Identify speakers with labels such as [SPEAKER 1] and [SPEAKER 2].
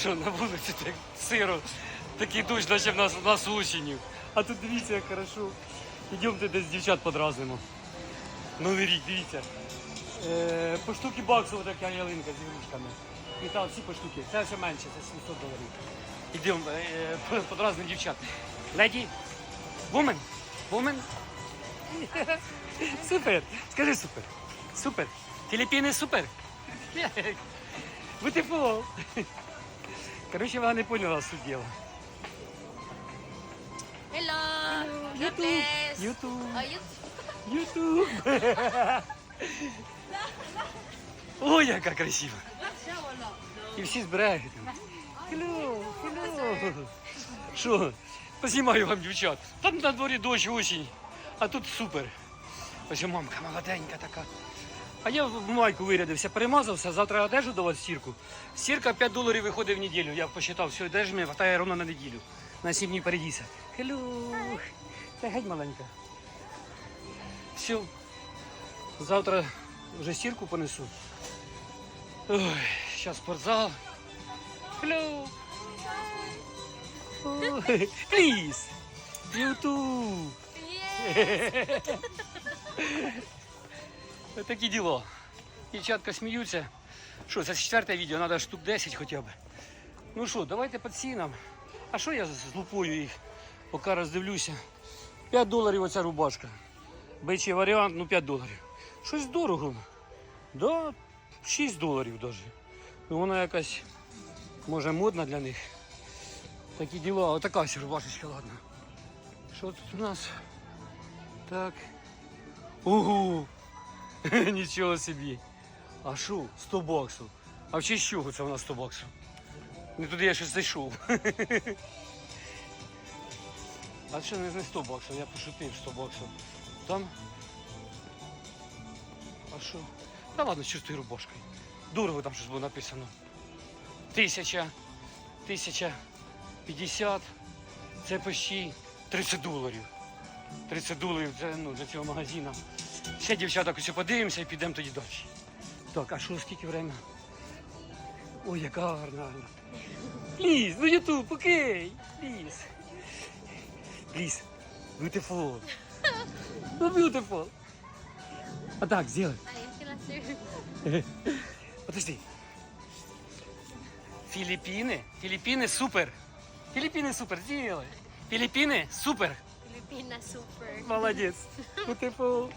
[SPEAKER 1] Що на вулиці так сиро, такий дощ, наче в нас, в нас осінню. А тут дивіться, як хорошо. Йдемте десь дівчат подразнимо. Новий рік, дивіться. Е, по штуки баксів така ялинка з ігрушками. І там всі по штуки. Це все менше, це 700 доларів. Йдемо е, по- подразнимо дівчат. Леді, вумен, вумен. Супер. Скажи супер. Супер. Філіппіни супер. Beautiful. Короче, вона не поняла суть діла.
[SPEAKER 2] Hello. Oh, you
[SPEAKER 1] Ютуб. Ой, яка красива. І всі збирають. Хелло, хелло. Що? Познімаю вам дівчат. Там на дворі дощ, осінь, а тут супер. Ось мамка молоденька така. А я в майку вирядився, перемазався, завтра одежу до вас стірку. Стірка 5 доларів виходить в неділю. Я посчитав, все, одежі мені хватає ровно на неділю. На 7 днів передійся. Хелло. Це геть маленька. Все. Завтра вже стірку понесу. Ой, зараз спортзал. Hello. Ой, Please. Такі діло. Дівчатка сміються. Що, це четверте відео, треба штук 10 хоча б. Ну що, давайте по цінам. А що я з лупою їх, поки роздивлюся. 5 доларів оця рубашка. Бичий варіант, ну 5 доларів. Щось дорого. Да, 6 доларів навіть. Ну вона якась, може, модна для них. Такі діла, отака рубашечка, ладно. Що тут у нас? Так. Ого! Нічого собі. А що? 100 баксів. А в честь це нас 100 баксів? Не туди я щось зайшов. А що не 100 баксів, я пошутив 100 баксів. Там. А що? Та ладно, що з тою рубашкою. Дорого там щось було написано. Тисяча, тисяча п'ятдесят. Це почти 30 доларів. 30 доларів це ну, для цього магазину. Ще дівчата ось подивимося і підемо тоді далі. Так, а що скільки время? Ой, яка гарна. Пліз, ну ютуб, окей. Пліз. Пліз. Beautiful. Ну, beautiful. А так, сделай.
[SPEAKER 2] Ayun sila, sir.
[SPEAKER 1] Подожди. Филиппины? Филиппины супер. Филиппины супер, сделай. Филиппины супер.
[SPEAKER 2] Filipina super.
[SPEAKER 1] Молодец. Beautiful.